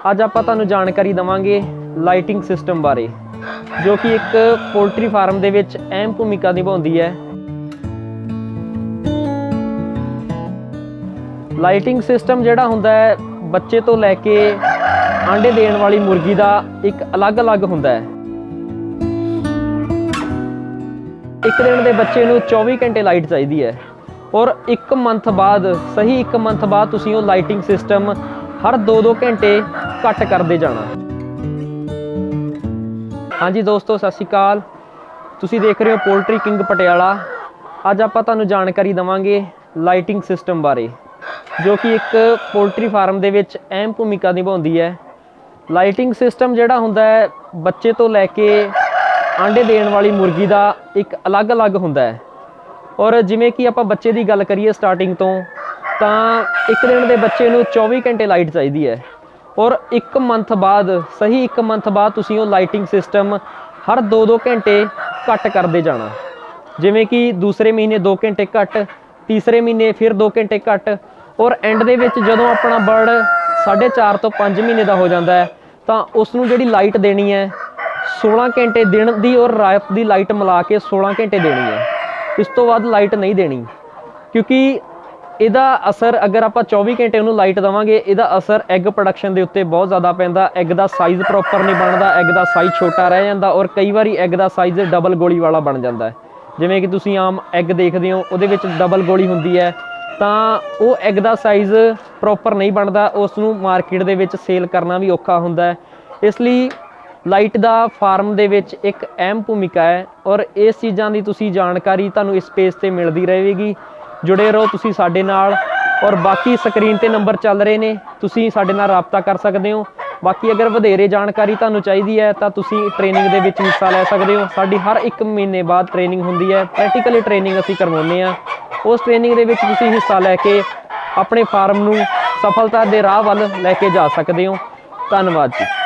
ਅੱਜ ਆਪਾਂ ਤੁਹਾਨੂੰ ਜਾਣਕਾਰੀ ਦਵਾਂਗੇ ਲਾਈਟਿੰਗ ਸਿਸਟਮ ਬਾਰੇ, ਜੋ ਕਿ ਇੱਕ ਪੋਲਟਰੀ ਫਾਰਮ ਦੇ ਵਿੱਚ ਅਹਿਮ ਭੂਮਿਕਾ ਨਿਭਾਉਂਦੀ ਹੈ। ਲਾਈਟਿੰਗ ਸਿਸਟਮ ਜਿਹੜਾ ਹੁੰਦਾ ਹੈ, ਬੱਚੇ ਤੋਂ ਲੈ ਕੇ ਆਂਡੇ ਦੇਣ ਵਾਲੀ ਮੁਰਗੀ ਦਾ ਇੱਕ ਅਲੱਗ-ਅਲੱਗ ਹੁੰਦਾ ਹੈ। ਇੱਕ ਦਿਨ ਦੇ ਬੱਚੇ ਨੂੰ 24 ਘੰਟੇ ਲਾਈਟ ਚਾਹੀਦੀ ਹੈ ਔਰ 1 ਮੰਥ ਬਾਅਦ, ਸਹੀ 1 ਮੰਥ ਬਾਅਦ ਤੁਸੀਂ ਉਹ ਲਾਈਟਿੰਗ ਸਿਸਟਮ ਹਰ 2-2 ਘੰਟੇ ਕੱਟ ਕਰਦੇ ਜਾਣਾ। ਹਾਂਜੀ ਦੋਸਤੋ, ਸਤਿ ਸ਼੍ਰੀ ਅਕਾਲ। ਤੁਸੀਂ ਦੇਖ ਰਹੇ ਹੋ ਪੋਲਟਰੀ ਕਿੰਗ ਪਟਿਆਲਾ। ਅੱਜ ਆਪਾਂ ਤੁਹਾਨੂੰ ਜਾਣਕਾਰੀ ਦਵਾਂਗੇ ਲਾਈਟਿੰਗ ਸਿਸਟਮ ਬਾਰੇ, ਜੋ ਕਿ ਇੱਕ ਪੋਲਟਰੀ ਫਾਰਮ ਦੇ ਵਿੱਚ ਅਹਿਮ ਭੂਮਿਕਾ ਨਿਭਾਉਂਦੀ ਹੈ। ਲਾਈਟਿੰਗ ਸਿਸਟਮ ਜਿਹੜਾ ਹੁੰਦਾ ਹੈ, ਬੱਚੇ ਤੋਂ ਲੈ ਕੇ ਆਂਡੇ ਦੇਣ ਵਾਲੀ ਮੁਰਗੀ ਦਾ ਇੱਕ ਅਲੱਗ-ਅਲੱਗ ਹੁੰਦਾ ਹੈ। ਔਰ ਜਿਵੇਂ ਕਿ ਆਪਾਂ ਬੱਚੇ ਦੀ ਗੱਲ ਕਰੀਏ ਸਟਾਰਟਿੰਗ ਤੋਂ ਤਾਂ ਇੱਕ ਦਿਨ ਦੇ ਬੱਚੇ ਨੂੰ 24 ਘੰਟੇ ਲਾਈਟ ਚਾਹੀਦੀ ਹੈ। ਔਰ 1 ਮੰਥ ਬਾਅਦ, ਸਹੀ 1 ਮੰਥ ਬਾਅਦ ਤੁਸੀਂ ਉਹ ਲਾਈਟਿੰਗ ਸਿਸਟਮ ਹਰ 2-2 ਘੰਟੇ ਘੱਟ ਕਰਦੇ ਜਾਣਾ। ਜਿਵੇਂ ਕਿ ਦੂਸਰੇ ਮਹੀਨੇ 2 ਘੰਟੇ ਘੱਟ, ਤੀਸਰੇ ਮਹੀਨੇ ਫਿਰ 2 ਘੰਟੇ ਘੱਟ। ਔਰ ਐਂਡ ਦੇ ਵਿੱਚ ਜਦੋਂ ਆਪਣਾ ਬਰਡ 4.5 ਤੋਂ 5 ਮਹੀਨੇ ਦਾ ਹੋ ਜਾਂਦਾ ਹੈ, ਤਾਂ ਉਸ ਨੂੰ ਜਿਹੜੀ ਲਾਈਟ ਦੇਣੀ ਹੈ 16 ਘੰਟੇ ਦਿਨ ਦੀ ਔਰ ਰਾਤ ਦੀ ਲਾਈਟ ਮਿਲਾ ਕੇ 16 ਘੰਟੇ ਦੇਣੀ ਹੈ। ਇਸ ਤੋਂ ਵੱਧ ਲਾਈਟ ਨਹੀਂ ਦੇਣੀ। ਕਿਉਂਕਿ ਇਹਦਾ ਅਸਰ ਅਗਰ ਆਪਾਂ 24 ਘੰਟੇ ਉਹਨੂੰ ਲਾਈਟ ਦਵਾਂਗੇ, ਇਹਦਾ ਅਸਰ ਐਗ ਪ੍ਰੋਡਕਸ਼ਨ ਦੇ ਉੱਤੇ ਬਹੁਤ ਜ਼ਿਆਦਾ ਪੈਂਦਾ। ਐਗ ਦਾ ਸਾਈਜ਼ ਪ੍ਰੋਪਰ ਨਹੀਂ ਬਣਦਾ ਐਗ ਦਾ ਸਾਈਜ਼ ਛੋਟਾ ਰਹਿ ਜਾਂਦਾ ਔਰ ਕਈ ਵਾਰੀ ਐਗ ਦਾ ਸਾਈਜ਼ ਡਬਲ ਗੋਲੀ ਵਾਲਾ ਬਣ ਜਾਂਦਾ ਹੈ। ਜਿਵੇਂ ਕਿ ਤੁਸੀਂ ਆਮ ਐਗ ਦੇਖਦੇ ਹੋ, ਉਹਦੇ ਵਿੱਚ ਡਬਲ ਗੋਲੀ ਹੁੰਦੀ ਹੈ। ਤਾਂ ਉਹ ਐਗ ਦਾ ਸਾਈਜ਼ ਪ੍ਰੋਪਰ ਨਹੀਂ ਬਣਦਾ ਉਸ ਨੂੰ ਮਾਰਕੀਟ ਦੇ ਵਿੱਚ ਸੇਲ ਕਰਨਾ ਵੀ ਔਖਾ ਹੁੰਦਾ ਹੈ। ਇਸ ਲਈ ਲਾਈਟ ਦਾ ਫਾਰਮ ਦੇ ਵਿੱਚ ਇੱਕ ਅਹਿਮ ਭੂਮਿਕਾ ਹੈ ਔਰ ਇਸ ਚੀਜ਼ਾਂ ਦੀ ਤੁਸੀਂ ਜਾਣਕਾਰੀ ਤੁਹਾਨੂੰ ਇਸ ਪੇਜ ਤੇ ਮਿਲਦੀ ਰਹੇਗੀ। ਜੁੜੇ ਰਹੋ ਤੁਸੀਂ ਸਾਡੇ ਨਾਲ ਔਰ ਬਾਕੀ ਸਕਰੀਨ ਤੇ ਨੰਬਰ ਚੱਲ ਰਹੇ ਨੇ, ਤੁਸੀਂ ਸਾਡੇ ਨਾਲ ਰਾਬਤਾ ਕਰ ਸਕਦੇ ਹੋ। ਬਾਕੀ ਅਗਰ ਵਧੇਰੇ ਜਾਣਕਾਰੀ ਤੁਹਾਨੂੰ ਚਾਹੀਦੀ ਹੈ ਤਾਂ ਤੁਸੀਂ ਟ੍ਰੇਨਿੰਗ ਦੇ ਵਿੱਚ ਹਿੱਸਾ ਲੈ ਸਕਦੇ ਹੋ। ਸਾਡੀ ਹਰ ਇੱਕ ਮਹੀਨੇ ਬਾਅਦ ਟ੍ਰੇਨਿੰਗ ਹੁੰਦੀ ਹੈ। ਪ੍ਰੈਕਟੀਕਲੀ ਟ੍ਰੇਨਿੰਗ ਅਸੀਂ ਕਰਵਾਉਂਦੇ ਆ ਉਸ ਟ੍ਰੇਨਿੰਗ ਦੇ ਵਿੱਚ ਤੁਸੀਂ ਹਿੱਸਾ ਲੈ ਕੇ ਆਪਣੇ ਫਾਰਮ ਨੂੰ ਸਫਲਤਾ ਦੇ ਰਾਹ ਵੱਲ ਲੈ ਕੇ ਜਾ ਸਕਦੇ ਹੋ। ਧੰਨਵਾਦ ਜੀ।